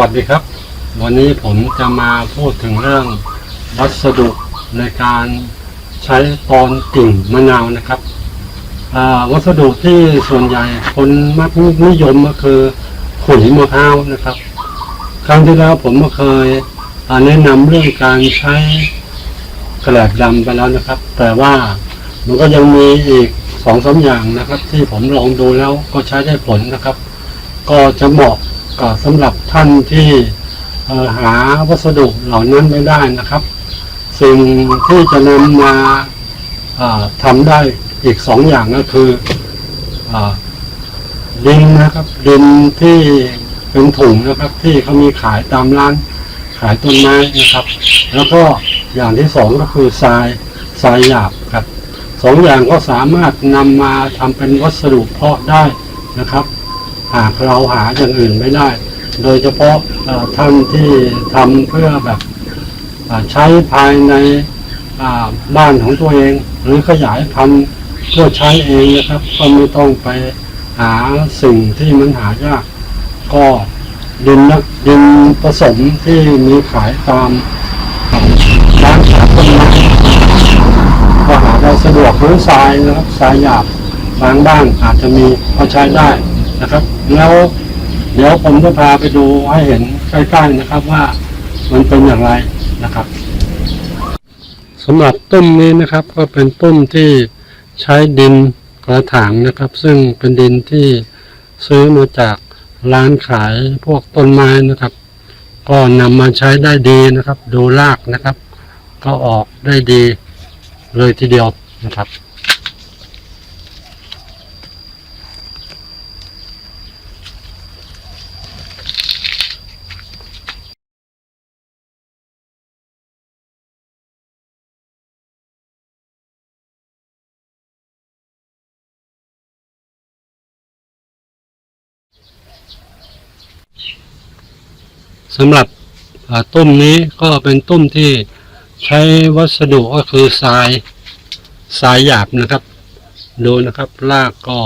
วัสดีครับ วันนี้ผมจะมาพูดถึงเรื่องวัสดุในการใช้ตอนกิ่งมะนาวนะครับ วัสดุที่ส่วนใหญ่คนมักนิยมก็คือขุยมะพร้าวนะครับ ครั้งที่แล้วผมก็เคยแนะนำเรื่องการใช้กระดาษดำไปแล้วนะครับ แต่ว่ามันก็ยังมีอีกสองสามอย่างนะครับ ที่ผมลองดูแล้วก็ใช้ได้ผลนะครับ ก็จะเหมาะ กับสำหรับท่านที่หาวัสดุเหล่านั้นไม่ได้นะครับ สิ่งที่จะนำมาทำได้อีกสองอย่างก็คืออดินนะครับ ดินที่เป็นถุงนะครับ ที่เขามีขายตามร้านขายต้นไม้นะครับ แล้วก็อย่างที่สองก็คือทรายทรายหยาบครับสองอย่างก็สามารถนำมาทำเป็นวัสดุเพาะได้นะครับ หากเราหาอย่างอื่นไม่ได้ โดยเฉพาะท่านที่ทำเพื่อแบบใช้ภายในบ้านของตัวเอง หรือขยายพันธุ์เพื่อใช้เองนะครับ ก็ไม่ต้องไปหาสิ่งที่มันหายาก ก็ดินนะดินผสมที่มีขายตามร้านขายต้นไม้ก็หาได้สะดวกหรือทรายนะครับทรายหยาบบางบ้านอาจจะมีก็ใช้ได้ นะครับแล้วเดี๋ยวผมจะพาไปดูให้เห็นใกล้ๆนะครับว่ามันเป็นอย่างไรนะครับสำหรับต้นนี้นะครับก็เป็นต้นที่ใช้ดินกระถางนะครับ ซึ่งเป็นดินที่ซื้อมาจากร้านขายพวกต้นไม้นะครับ ก็นำมาใช้ได้ดีนะครับ ดูรากนะครับ ก็ออกได้ดีเลยทีเดียวนะครับ สำหรับตุ้มนี้ก็เป็นตุ้มที่ใช้วัสดุก็คือทรายทรายหยาบนะครับ ดูนะครับรากก็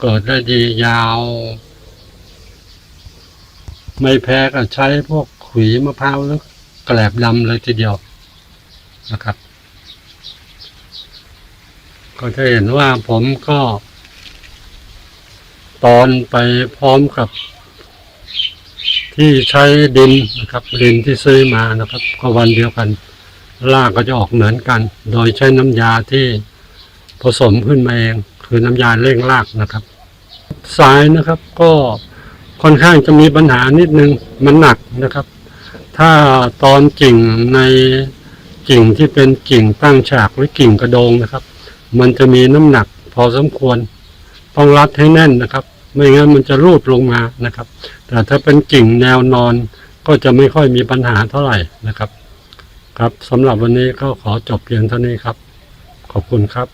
เกิดได้ดียาว ไม่แพ้กับใช้พวกขุยมะพร้าวหรือแกลบดำเลยทีเดียวนะครับ ก็จะเห็นว่าผมก็ ตอนไปพร้อมกับ ที่ใช้ดินนะครับดินที่ซื้อมานะครับ ก็วันเดียวกันรากก็จะออกเหมือนกัน โดยใช้น้ำยาที่ผสมขึ้นมาเองคือน้ำยาเร่งรากนะครับสายนะครับก็ค่อนข้างจะมีปัญหานิดนึงมันหนักนะครับ ถ้าตอนกิ่งในกิ่งที่เป็นกิ่งตั้งฉากหรือกิ่งกระโดงนะครับ มันจะมีน้ำหนักพอสมควรต้องรัดให้แน่นนะครับ ไม่งั้นมันจะรูดลงมานะครับ แต่ถ้าเป็นกิ่งแนวนอนก็จะไม่ค่อยมีปัญหาเท่าไหร่นะครับ ครับสำหรับวันนี้ก็ขอจบเพียงเท่านี้ครับ ขอบคุณครับ